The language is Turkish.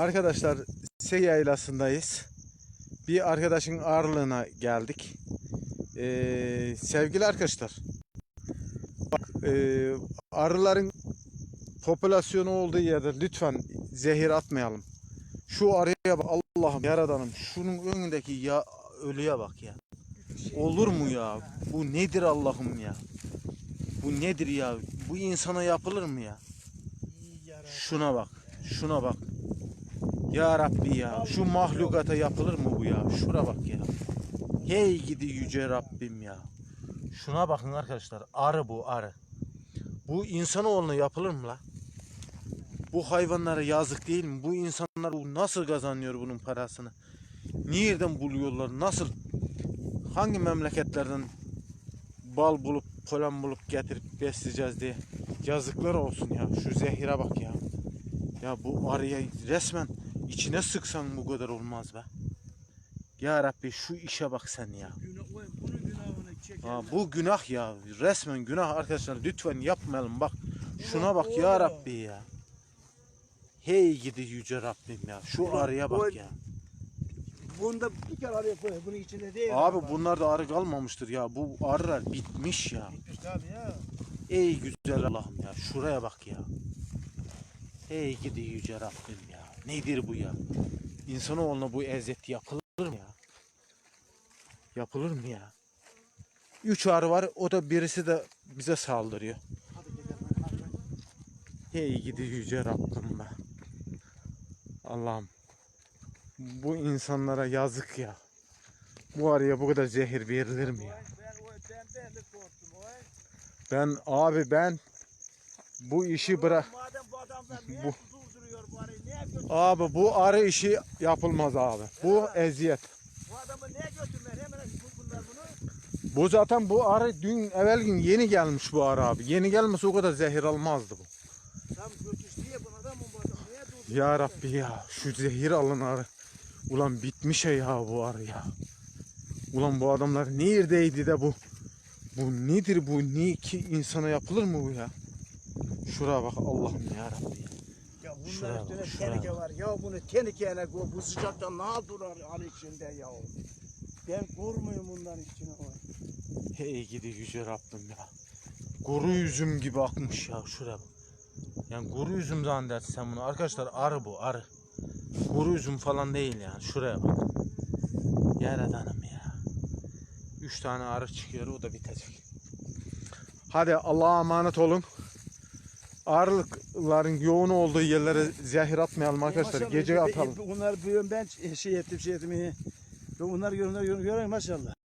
Arkadaşlar Sey Yaylası'ndayız. Bir arkadaşın ağırlığına geldik. Ee, sevgili arkadaşlar. Bak ee, arıların popülasyonu olduğu yerde lütfen zehir atmayalım. Şu arıya bak Allah'ım yaradanım. Şunun önündeki ya ölüye bak ya. Olur mu ya? Bu nedir Allah'ım ya? Bu nedir ya? Bu insana yapılır mı ya? Şuna bak. Şuna bak. Ya Rabbi ya. Şu mahlukata yapılır mı bu ya? Şuna bak ya. Hey gidi yüce Rabbim ya. Şuna bakın arkadaşlar. Arı bu arı. Bu insanoğluna yapılır mı la? Bu hayvanlara yazık değil mi? Bu insanlar bu nasıl kazanıyor bunun parasını? Nereden buluyorlar? Nasıl? Hangi memleketlerden bal bulup, polen bulup getirip besleyeceğiz diye. Yazıklar olsun ya. Şu zehire bak ya. Ya bu arıya resmen içine sıksan bu kadar olmaz be. Ya Rabbi şu işe bak sen ya. Ha, bu günah ya. Resmen günah arkadaşlar. Lütfen yapmayalım bak. Şuna bak ya Rabbi ya. Hey gidi yüce Rabbim ya. Şu arıya bak ya. Bunu da bir kere araya koy. Bunun içinde değil. Abi bunlar da arı kalmamıştır ya. Bu arılar bitmiş ya. Bitmiş tabii ya. Ey güzel Allah'ım ya. Şuraya bak ya. Ey gidi yüce Rabbim ya. Nedir bu ya? İnsanoğluna bu eziyet yapılır mı ya? Yapılır mı ya? Üç arı var. O da birisi de bize saldırıyor. Hey gidi yüce Rabbim be. Allah'ım. Bu insanlara yazık ya. Bu arıya bu kadar zehir verilir mi ya? Ben, abi ben bu işi bırak. Bu niye? Niye? Abi bu arı işi yapılmaz abi. Bu eziyet. Bu adamı niye götürmüyor? Hemen bu- bunlar bunu. Bu zaten bu arı dün evvel gün yeni gelmiş bu arı abi. Yeni gelmese o kadar zehir almazdı bu. Tam götürsün diye bu adamı bu adamı niye durduruyor? Ya Rabbi ya şu zehir alın arı. Ulan bitmiş ya bu arı ya. Ulan bu adamlar neredeydi de bu? Bu nedir bu? Ni ki insana yapılır mı bu ya? Şuraya bak Allah'ım ya Rabbi. Ya Şuraya bunların bak, üstüne şuraya teneke var. Ya bunu tenikeyle koy. Bu sıcakta ne durar al içinde ya. Ben kormuyorum bunların içine. Hey gidi yüce Rabbim ya. Kuru üzüm gibi akmış ya şuraya bak. Yani kuru üzüm zannedersin sen bunu. Arkadaşlar arı bu arı. Kuru üzüm falan değil yani. Şuraya bak. Yaradanım ya. Üç tane arı çıkıyor o da bitecek. Hadi Allah'a emanet olun. Arılıkların yoğun olduğu yerlere zehir atmayalım arkadaşlar. Maşallah, Gece atalım. Bunlar ben şey ettim şey ettim. Bunlar görünüyor görüyorum maşallah.